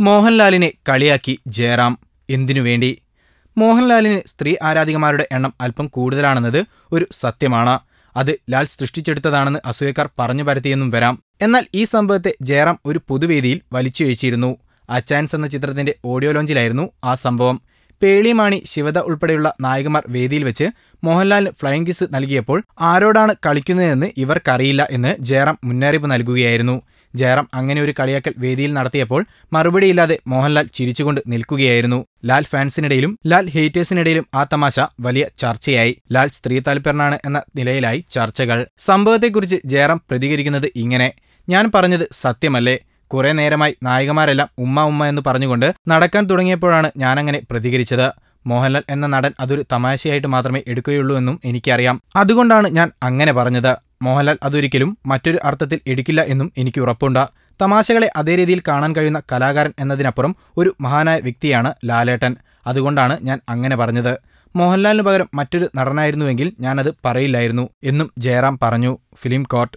മോഹൻലാലിനെ കളിയാക്കി ജയറാം. എന്തിനു വേണ്ടി? മോഹൻലാലിന് സ്ത്രീ ആരാധികമാരുടെ എണ്ണം അല്പം കൂടുതലാണെന്നത് ഒരു സത്യമാണ്. അത് ലാൽ സൃഷ്ടിച്ചെടുത്തതാണെന്ന് അസൂയക്കാർ പറഞ്ഞു പരത്തിയെന്നും വരാം. എന്നാൽ ഈ സംഭവത്തെ ജയറാം ഒരു പൊതുവേദിയിൽ വലിച്ചു വീഴ്ചയിരുന്നു അച്ചാൻസ് എന്ന ചിത്രത്തിന്റെ ഓഡിയോ ലോഞ്ചിലായിരുന്നു ആ സംഭവം. പേളിമാണി ശിവത ഉൾപ്പെടെയുള്ള നായകന്മാർ വേദിയിൽ വെച്ച് മോഹൻലാലിന് ഫ്ലൈയിങ് കിസ് നൽകിയപ്പോൾ ആരോടാണ് കളിക്കുന്നതെന്ന് ഇവർക്കറിയില്ല എന്ന് ജയറാം മുന്നറിയിപ്പ് നൽകുകയായിരുന്നു. ജയറാം അങ്ങനെ ഒരു കളിയാക്കൽ വേദിയിൽ നടത്തിയപ്പോൾ മറുപടിയില്ലാതെ മോഹൻലാൽ ചിരിച്ചുകൊണ്ട് നിൽക്കുകയായിരുന്നു. ലാൽ ഫാൻസിനിടയിലും ലാൽ ഹേറ്റേഴ്സിനിടയിലും ആ തമാശ വലിയ ചർച്ചയായി. ലാൽ സ്ത്രീ താൽപര്യനാണ് എന്ന നിലയിലായി ചർച്ചകൾ. സംഭവത്തെക്കുറിച്ച് ജയറാം പ്രതികരിക്കുന്നത് ഇങ്ങനെ. ഞാൻ പറഞ്ഞത് സത്യമല്ലേ? കുറെ നേരമായി നായികമാരെല്ലാം ഉമ്മ ഉമ്മ എന്ന് പറഞ്ഞുകൊണ്ട് നടക്കാൻ തുടങ്ങിയപ്പോഴാണ് ഞാനങ്ങനെ പ്രതികരിച്ചത്. മോഹൻലാൽ എന്ന നടൻ അതൊരു തമാശയായിട്ട് മാത്രമേ എടുക്കുകയുള്ളൂ എന്നും എനിക്കറിയാം. അതുകൊണ്ടാണ് ഞാൻ അങ്ങനെ പറഞ്ഞത്. മോഹൻലാൽ അതൊരിക്കലും മറ്റൊരു അർത്ഥത്തിൽ എടുക്കില്ല എന്നും എനിക്ക് ഉറപ്പുണ്ട്. തമാശകളെ അതേ രീതിയിൽ കാണാൻ കഴിയുന്ന കലാകാരൻ എന്നതിനപ്പുറം ഒരു മഹാനായ വ്യക്തിയാണ് ലാലേട്ടൻ. അതുകൊണ്ടാണ് ഞാൻ അങ്ങനെ പറഞ്ഞത്. മോഹൻലാലിന് പകരം മറ്റൊരു നടനായിരുന്നുവെങ്കിൽ ഞാനത് പറയില്ലായിരുന്നു എന്നും ജയറാം പറഞ്ഞു. Film coat